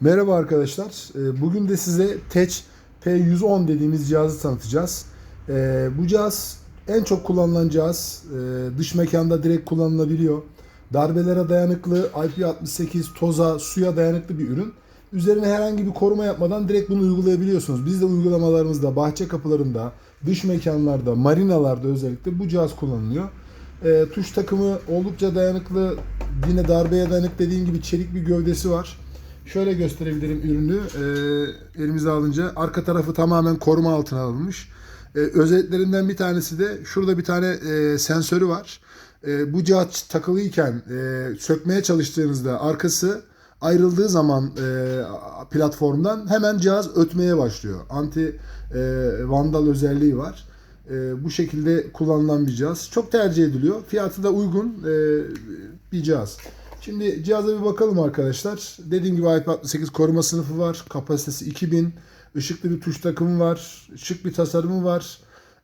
Merhaba arkadaşlar. Ee, Bugün de size Tech P110 dediğimiz cihazı tanıtacağız. Ee, Bu cihaz en çok kullanılan cihaz. Ee, Dış mekanda direkt kullanılabiliyor. Darbelere dayanıklı, IP68, toza, suya dayanıklı bir ürün. Üzerine herhangi bir koruma yapmadan direkt bunu uygulayabiliyorsunuz. Biz de uygulamalarımızda, bahçe kapılarında, dış mekanlarda, marinalarda özellikle bu cihaz kullanılıyor. Ee, tuş takımı oldukça dayanıklı. Yine darbeye dayanıklı dediğim gibi çelik bir gövdesi var. Şöyle gösterebilirim ürünü ee, elimize alınca. Arka tarafı tamamen koruma altına alınmış. Ee, özelliklerinden bir tanesi de şurada bir tane e, sensörü var. E, bu cihaz takılıyken e, sökmeye çalıştığınızda arkası ayrıldığı zaman e, platformdan hemen cihaz ötmeye başlıyor. Anti e, vandal özelliği var. E, bu şekilde kullanılan bir cihaz. Çok tercih ediliyor. Fiyatı da uygun e, bir cihaz. Şimdi cihaza bir bakalım arkadaşlar. Dediğim gibi IP68 koruma sınıfı var. Kapasitesi 2000. Işıklı bir tuş takımı var. Şık bir tasarımı var.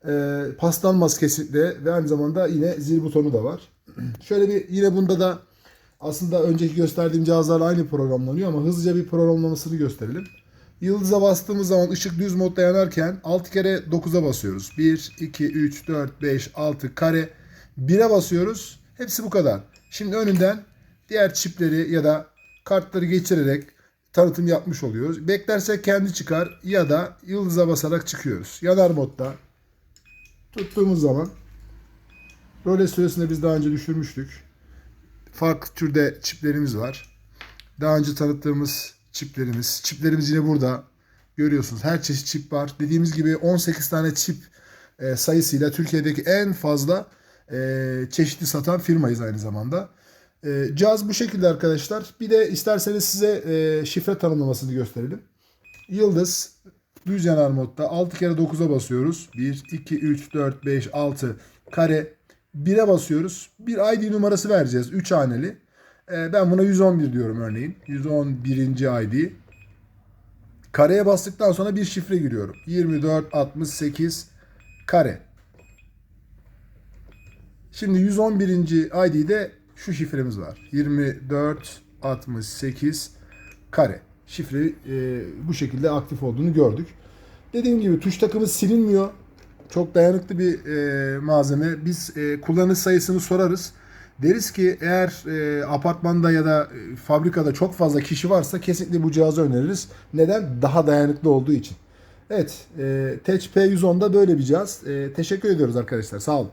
E, paslanmaz kesinlikle ve aynı zamanda yine zil butonu da var. Şöyle bir yine bunda da aslında önceki gösterdiğim cihazlarla aynı programlanıyor ama hızlıca bir programlamasını gösterelim. Yıldıza bastığımız zaman ışık düz modda yanarken 6 kere 9'a basıyoruz. 1, 2, 3, 4, 5, 6 kare 1'e basıyoruz. Hepsi bu kadar. Şimdi önünden diğer çipleri ya da kartları geçirerek tanıtım yapmış oluyoruz. Beklersek kendi çıkar ya da yıldıza basarak çıkıyoruz. Yanar modda tuttuğumuz zaman role süresinde biz daha önce düşürmüştük. Farklı türde çiplerimiz var. Daha önce tanıttığımız çiplerimiz. Çiplerimiz yine burada. Görüyorsunuz her çeşit çip var. Dediğimiz gibi 18 tane çip e, sayısıyla Türkiye'deki en fazla e, çeşitli satan firmayız aynı zamanda. E, cihaz bu şekilde arkadaşlar. Bir de isterseniz size e, şifre tanımlamasını gösterelim. Yıldız düz yanar modda 6 kere 9'a basıyoruz. 1, 2, 3, 4, 5, 6 kare 1'e basıyoruz. Bir ID numarası vereceğiz. 3 haneli. Ee, ben buna 111 diyorum örneğin. 111. ID. Kareye bastıktan sonra bir şifre giriyorum. 2468 kare. Şimdi 111. ID'de şu şifremiz var. 2468 kare. Şifre e, bu şekilde aktif olduğunu gördük. Dediğim gibi tuş takımı silinmiyor. Çok dayanıklı bir e, malzeme. Biz e, kullanıcı sayısını sorarız. Deriz ki eğer e, apartmanda ya da e, fabrikada çok fazla kişi varsa kesinlikle bu cihazı öneririz. Neden? Daha dayanıklı olduğu için. Evet, e, Tech P110'da böyle bir cihaz. E, teşekkür ediyoruz arkadaşlar. Sağ olun.